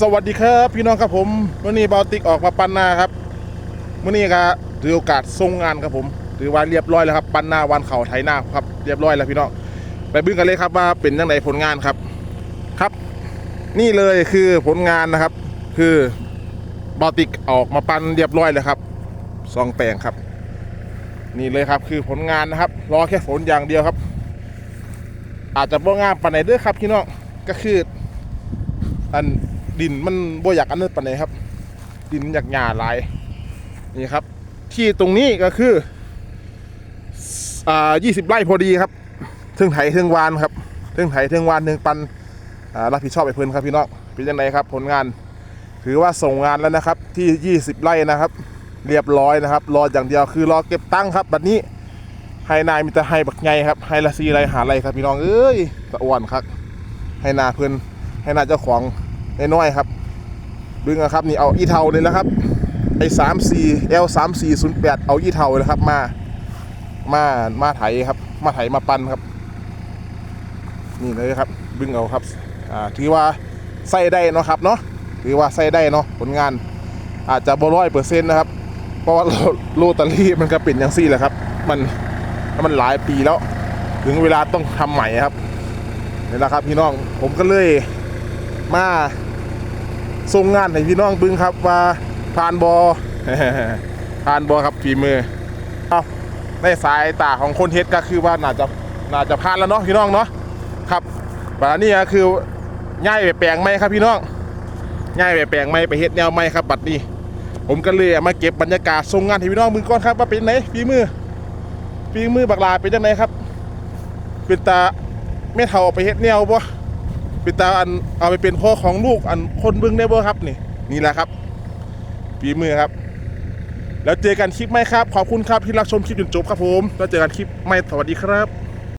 สวัสดีครับพี่น้องครับผมวันนี้บอลติกออกมาปันนาครับวันนี้ก็ถือโอกาสส่งงานครับผมถือว่าเรียบร้อยแล้วครับ ปันนาวันเขาไถนาครับเรียบร้อยแล้วพี่น้องไปบึ้งกันเลยครับว่าเป็นยังไงผลงานครับครับ นี่เลยคือผลงานนะครับ คือบอลติกออกมาปันเรียบร้อยแล้วครับสองแปลงครับ นี่เลยครับคือผลงานนะครับรอแค่ฝนอย่างเดียวครับ อาจจะบ่งามปานไหนเด้อครับพี่น้องก็คืออัน ดินมันบ่อยากอันนั้นปานไหนครับ ดินอยากหญ้าหลายนี่ครับ ที่ตรงนี้ก็คืออ่า20ไร่พอดีครับเทิงไถเทิงวานครับเทิงไถเทิงวานเทิงปันอ่ารับผิดชอบไปเพิ่อนครับพี่น้องเป็นยังไงครับ ผลงาน ถือว่าส่งงานแล้วนะครับ ที่ 20 ไร่นะครับ เรียบร้อยนะครับ รออย่างเดียวคือรอเก็บตังค์ครับบัดนี้ไฮนายมีแต่ไฮบักไงครับไฮละซีไรหาไรครับพี่น้องเอ้ยตะอ้วนครับไฮนาเพื่อนไฮนาเจ้าของ น้อยๆครับ ดึงนะครับนี่เอาอีเทาเลยแล้วครับไอ้สามสี่เอลสามสี่ศูนย์แปดเอาอีเทาเลยครับ มามามาไถครับ มาไถมาปันครับ นี่เลยครับ ดึงเอาครับอ่าถือว่าใส่ได้เนาะครับเนาะถือว่าใส่ได้เนาะผลงาน อาจจะบ่ร้อยเปอร์เซ็นต์นะครับ เพราะว่าโลตารี่มันก็เป็นอย่างซี่แหละครับ มันมันหลายปีแล้ว ถึงเวลาต้องทำใหม่ครับนี่แหละครับพี่น้องผมก็เลย มาส่งงานให้พี่น้องบึงครับว่าผ่านบอผ่านบอครับฝีมือเอาในสายตาของคนเฮ็ดก็คือว่าน่าจะน่าจะผ่านแล้วเนาะพี่น้องเนาะครับแต่นี่ก็คือง่ายไปแปลงไหมครับพี่น้องง่ายไปแปลงไหมไปเฮ็ดแนวไหมครับบัดนี้ ผมก็เลยมาเก็บบรรยากาศส่งงานให้พี่น้องมึงก่อนครับว่าเป็นไหนฝีมือฝีมือบักลาเป็นจังไงครับเป็นตาไม่เท่าไปเฮ็ดแนวบ่ ไปตาอันเอาไปเป็นพ่อของลูกอันคนเบื้องได้บ่ครับนี่นี่แหละครับฝีมือครับ แล้วเจอกันคลิปไหมครับ ขอบคุณครับที่รับชมคลิปจนจบครับผม แล้วเจอกันคลิปไม่สวัสดีครับ